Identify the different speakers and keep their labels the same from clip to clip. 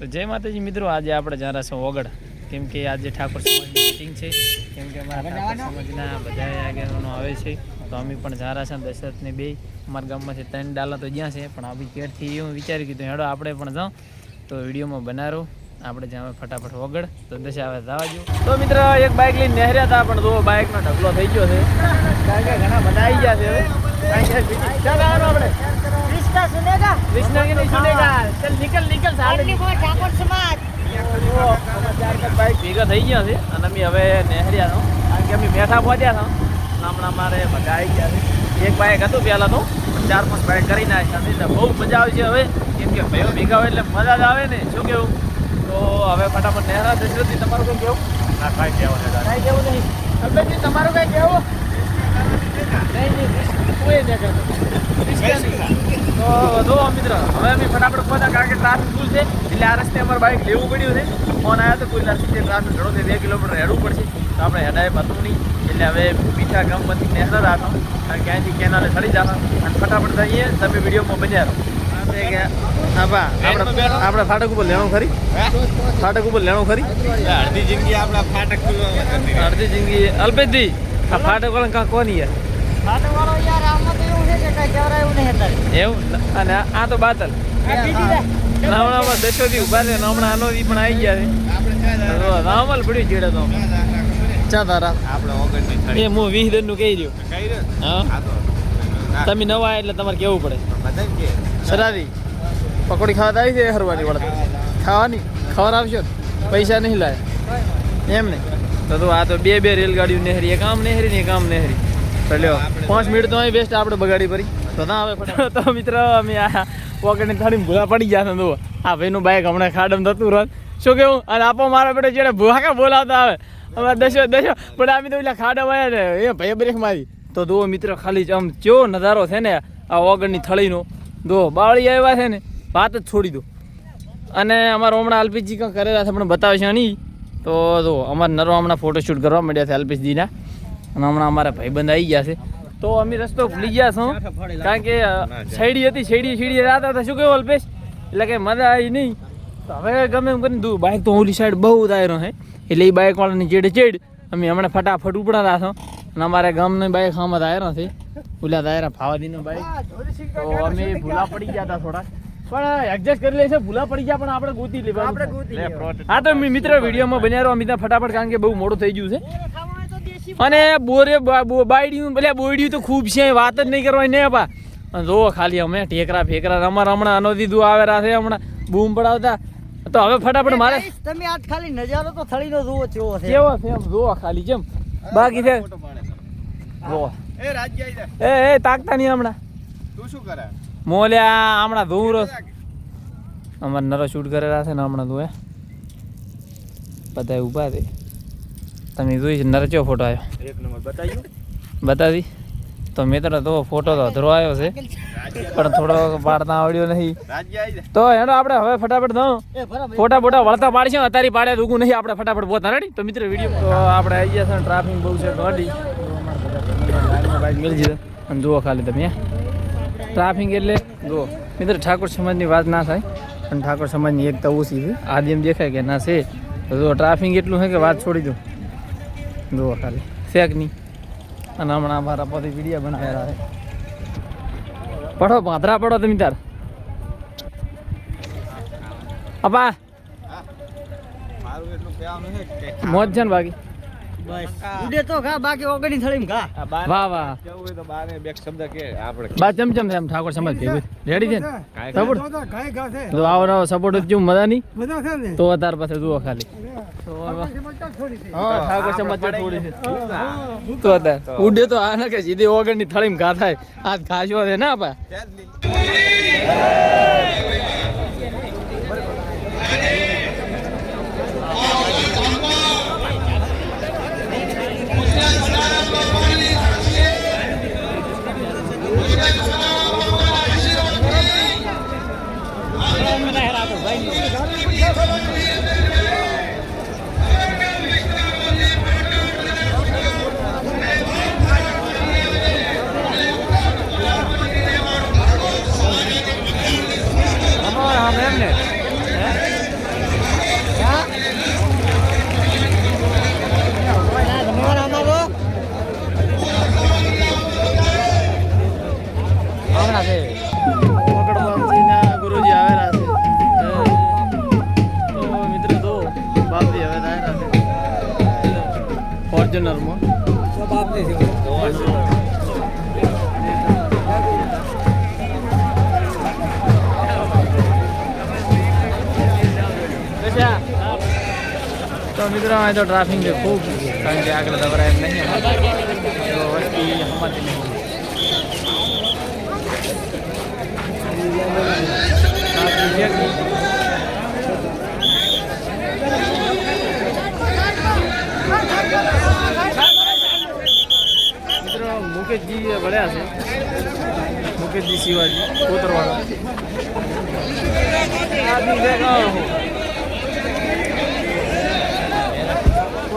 Speaker 1: તો જય માતાજી મિત્રો આજે આપણે જરા છે ઓગળ કેમ કે આજે ઠાકોર સમાજની મિટિંગ છે. કેમ કે અમારા ઠાકોર સમાજના બધા આગેવાનો આવે છે. તો અમે પણ જારા છે દશરથને બે અમારા ગામમાંથી ત્રણ ડાલા તો જ્યાં છે પણ આવી કેરથી એવું વિચારી કીધું હેડો આપણે પણ જાઉં. તો વિડીયોમાં બનારો. આપણે જ્યાં ફટાફટ વગડ. તો દશા આવે જવા તો મિત્ર એક બાઇક લઈને નહેર્યા હતા પણ જો બાઇકનો ઢગલો થઈ ગયો છે. કારણ કે ઘણા બધા આવી ગયા છે હવે. આપણે.
Speaker 2: कृष्णा सुनेगा
Speaker 1: કૃષ્ણ કે નહીં સુનેગા ચલ નિકલ નિકલ સાલે
Speaker 2: आदमी को ठाकुर समाज
Speaker 1: બાઈક ભેગા થઈ ગયા છે અને અમે હવે નહેર્યા છો કારણ કે અમે બેઠા પહોંચ્યા છો અને હમણાં અમારે બધા આવી ગયા છે એક બાઈક હતું પહેલાં તો પણ ચાર પાંચ બાઈક કરીને આવ્યા છે એટલે બહુ મજા આવે છે હવે કેમ કે ભાઈઓ ભેગા હોય એટલે મજા જ આવે ને શું કેવું તો હવે ફટાફટ નહેરા દશરથજી તમારું કંઈ કેવું ના કાંઈ કહેવું નહીં કાંઈ કેવું નહીં અલ્પેશજી તમારું કંઈ કેવું નહીં નહીં કોઈ નહીં કહેતો તો જો મિત્ર. હવે અમે ફટાફટ પહોંચ્યા કારણ કે ટ્રાફિક ફૂલ છે એટલે આ રસ્તે અમારે બાઇક લેવું પડ્યું છે. ફોન આવ્યો તો કોઈ રસ્તે ટ્રાફિક ઘણો છે બે કિલોમીટર હેડવું પડશે. તો આપણે હેડાય હતું નહીં. એટલે હવે મીઠા ગામ નહેર રાખો કારણ કે અહીંથી કેનાલે ચડી જાવ અને ફટાફટ જઈએ તમે વિડીયોમાં બન્યા રહો. આપણે ફાટક ઉપર લેણું ખરી? ફાટક ઉપર લેણું ખરી?
Speaker 3: અડધી જિંદગી આપણા ફાટક
Speaker 1: અડધી જિંદગી. અલ્પેશજી આ ફાટક વાળા કાં કોની યાર?
Speaker 2: ફાટક વાળો યાર આમાં એવું
Speaker 1: અને આ- તો બાતલ. નામણામાં દશોથી ઊભા છે નામણા આનો ઈ પણ આવી ગયા છે. રામલ પડ્યું ચીડે તો. ચા તારા.
Speaker 3: આપણે ઓગણની
Speaker 1: એ હું વીસનું કહી રહ્યો હા? તમે નવા એટલે તમારે કેવું પડે? સરારી પકોડી ખાવા આવી છે હરવાની વળત. ખાવાની? ખબર આવશો? પૈસા નહીં લાય. એમ ને? તો તો આ તો બે બે રેલગાડીઓ નહેરી એક આમ નહેરી ને એક આમ નહેરી. લ્યો, પાંચ મિનિટ તો અહીં બેસ્ટ આપણે બગાડી પડી. તો ના ફટાફટ. તો મિત્ર, અમે આ પોકેટની થાળી ભૂલા પડી ગયા તો આ ભાઈનું બાઈક હમણાં ખાડમ થતું રહ શું કેવું? અને આપો મારા બેટા જેને ભૂહાકા બોલાવતા આવે. હવે દશો દશો. પણ આમ તો પેલા ખાડમ આવ્યા ને એ ભાઈ બ્રેક મારી. તો દો મિત્ર, ખાલી આમ કેવો નજારો છે ને આ ઓગણની થળીનો. દો બાવળી આવ્યા છે ને. વાત જ છોડી દો. અને અમારો હમણાં એલપીજી કાં કરેલા છે, પણ બતાવે છે નહીં. તો જો અમારે નરો હમણાં ફોટોશૂટ કરવા માંડ્યા છે એલપીજીના અને હમણાં અમારા ભાઈબંધ આવી ગયા છે. તો અમે રસ્તો ભૂલી ગયા છો. કારણ કે શેડી હતી શેડી શેડી રાતા હતા. શું કેવું અલ્પેશ? એટલે કે મજા આવી નહીં. તો હવે ગમે એમ કરીને દૂર બાઇક તો ઓલી સાઈડ બહુ ઉતાર્યો છે. એટલે એ બાઇક વાળાની ચેડ ચેડ અમે હમણાં ફટાફટ ઉપડા છો. અને અમારા ગામની બાઇક આમાં દાયરા છે. ઓલા દાયરા ફાવાદીનો બાઇક તો અમે ભૂલા પડી ગયા હતા થોડા પણ એડજસ્ટ કરી લેશે ભૂલા પડી ગયા પણ આપણે ગોતી લેવા
Speaker 2: આપણે ગોતી.
Speaker 1: હા તો મિ- મિત્ર વિડીયોમાં બન્યા રહો. અમિતા ફટાફટ કારણ કે બહુ મોડું થઈ ગયું છે. અને બોરે બા- બો- બાયડિયું એટલે બોયડિયું તો ખૂબ છે વાત જ નહીં કરવાની ને બા અને જો ખાલી અમે ઠેકરા ફેકરા અમારે હમણાં આનો દીધું આવેલા છે હમણાં બૂમ પડાવતા. તો હવે ફટાફટ મારે
Speaker 2: તમે આજ ખાલી નજારો તો થળીનો જુઓ કેવો છે.
Speaker 1: કેવો છે એમ જોવો ખાલી જેમ બાકી છે જો
Speaker 3: એ રાજ્ય
Speaker 1: એ એ તાકતા નહીં હમણાં.
Speaker 3: તું શું કરે?
Speaker 1: મોલ્યા હમણાં ધૂરો અમારે નરો શૂટ કરેલા છે ને હમણાં તું એ બધા ઊભા છે. તમે જોઈ નરચ્યો ફોટો આવ્યો?
Speaker 3: એક નંબર બતાવ્યું?
Speaker 1: બતાવી. તો મિત્રો તો ફોટો તો અધરો આવ્યો છે પણ થોડો પાડતા આવડ્યો નહીં. તો એનો આપણે હવે ફટાફટ દઉં ફોટા ફોટા વળતા પાડીશું અત્યારે પાડે રૂગું ઊગું નહીં આપણે ફટાફટ પોતા રેડી? તો મિત્ર વીડિયો તો આપણે આવી ગયા છે ટ્રાફિક બહુ છે ગાડી મિલી જશે અને જુઓ ખાલી તમે ટ્રાફિક એટલે જુઓ. મિત્ર ઠાકોર સમાજની વાત ના થાય પણ ઠાકોર સમાજની એકતા ઓછી છે. આદિ એમ દેખાય કે ના છે. તો ટ્રાફિક એટલું છે કે વાત છોડી દો જુઓ ખાલી. ફેક નહીં અને હમણાં અમારા પતિ વિડીયા બનાવેલા છે. પડો પાથરા પડો તમે તાર. અપા. મોજ છે ને બાકી?
Speaker 2: બસ. ઉડે તો ઘા બાકી ઓગણી થળી ઘા
Speaker 1: વાહ વાહ.
Speaker 3: જવું હોય તો બાને બે શબ્દ કે આપણે
Speaker 1: બા ચમ ચમ એમ? ઠાકોર સમાજ ભેગું રેડી છે? ને
Speaker 3: ઘા
Speaker 1: સપોર્ટ તો આવો આવો સપોર્ટ જો મજા નહીં? તો તાર પાસે જુઓ ખાલી. છે? ઉડે તો આ ના કે સીધી ઓગણની થળી ઘા થાય આજ ખાશો છે ના પા? મિત્રો અહીં તો ટ્રાફિક છે ખૂબ કારણ કે આગળ દબરાય એમ નહીં. તો વસ્તી હમતી નહીં. મુકેશજી ભળ્યા છે. મુકેશજી શિવાજી કોતરવાળા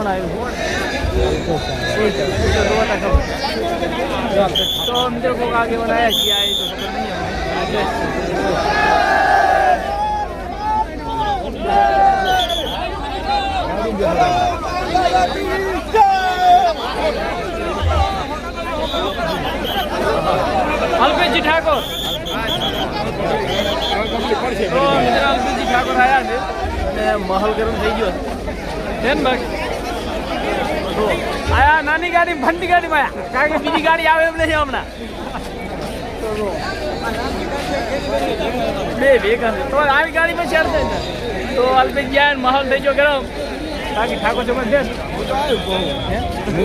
Speaker 1: કોણ આવ્યું તો મિત્રો કોક આગેવાન આવ્યા છીએ આવી તો ખબર નહીં અલ્પેશજી ઠાકોર. તો અલ્પેશજી ઠાકોર આવ્યા છે. અને માહોલ ગરમ થઈ ગયો છે. તો આયા નાની ગાડી ભંડી ગાડીમાં માં કારણ કે બીજી ગાડી આવે એમ નહીં હમણાં. બે ભેગા તો આવી ગાડીમાં શેર થાય તો અલ્પેશ ગયા ને માહોલ થઈ ગયો ગરમ. બાકી ઠાકોર જબરદસ્ત
Speaker 3: હું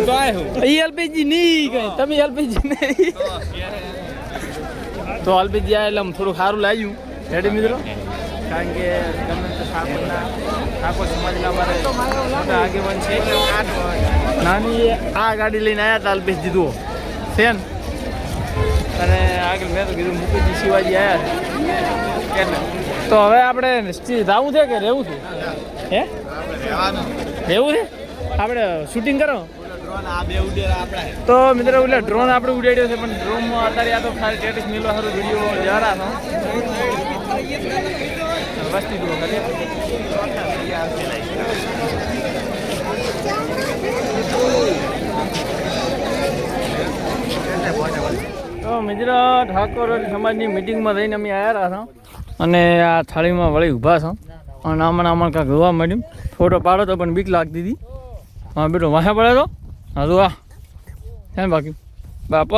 Speaker 3: તો આવ્યો
Speaker 1: એ અલ્પેશજી નહીં તમે એલપીજી નહીં. તો એલપીજી આ એટલે થોડું સારું લાગ્યું. રેડી મિત્રો? કારણ કે ગમે તે ઠાકોરના ઠાકોર સમાજના અમારે મોટા આગેવાન છે. નાની આ ગાડી લઈને આવ્યા હતા અલ્પેશજી દીધું છે ને? અને આગળ મેં તો કીધું મુકેશજી શિવાજી આવ્યા એટલે. તો હવે આપણે જવું છે કે રહેવું છે? હે? રહેવું છે? આપણે શૂટિંગ કરો. તો મિત્રો એટલે ડ્રોન આપણે ઉડાડ્યો છે પણ ડ્રોનમાં અત્યારે આ તો ખાલી સ્ટેટસ મેળવા સારું વીડિયો જરા વસ્તી જુઓ ખાલી તો મિત્રો ઠાકોર સમાજની મિટિંગમાં રહીને અમે આવ્યા હતા. અને આ થાળીમાં વળી ઊભા છો અને આમણ આમણ કાંઈક જોવા મળ્યું. ફોટો પાડો તો પણ બીક લાગતી હતી. હા, બેટો વાંસા પડે તો? હા રોવા ને બાકી? બાપ!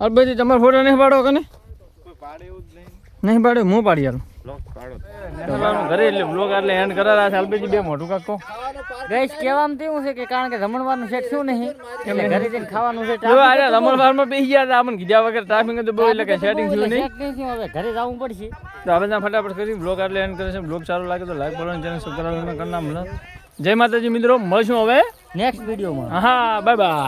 Speaker 1: અલબત્તી તમારો ફોટો નહીં પાડો
Speaker 3: કને નહીં
Speaker 1: પાડે હું પાડી
Speaker 3: હાલ
Speaker 1: ઘરે એટલે બ્લોગ એટલે એન્ડ કરારા છે. અલબત્તી બે મોટું કાકો.
Speaker 2: ગઈશ કહેવામાં તો એવું છે કે કારણ કે જમણવારનું સેટ શું નહીં? એટલે ઘરે જઈને ખાવાનું છે
Speaker 1: જો અરે બેસી ગયા હતા. આપણને કીધા વગર ટ્રાફિક તો બહુ એટલે કે સેટિંગ થયું નહીં?
Speaker 2: હવે ઘરે જવું પડશે.
Speaker 1: તો હવે ત્યાં ફટાફટ કરી બ્લોગ એટલે એન્ડ કરે છે. બ્લોગ સારો લાગે તો લાઈક કરવાનું ચેનલ સબસ્ક્રાઈબ જય માતાજી મિત્રો. મળશું હવે.
Speaker 2: નેક્સ્ટ વિડીયોમાં
Speaker 1: હા બાય બાય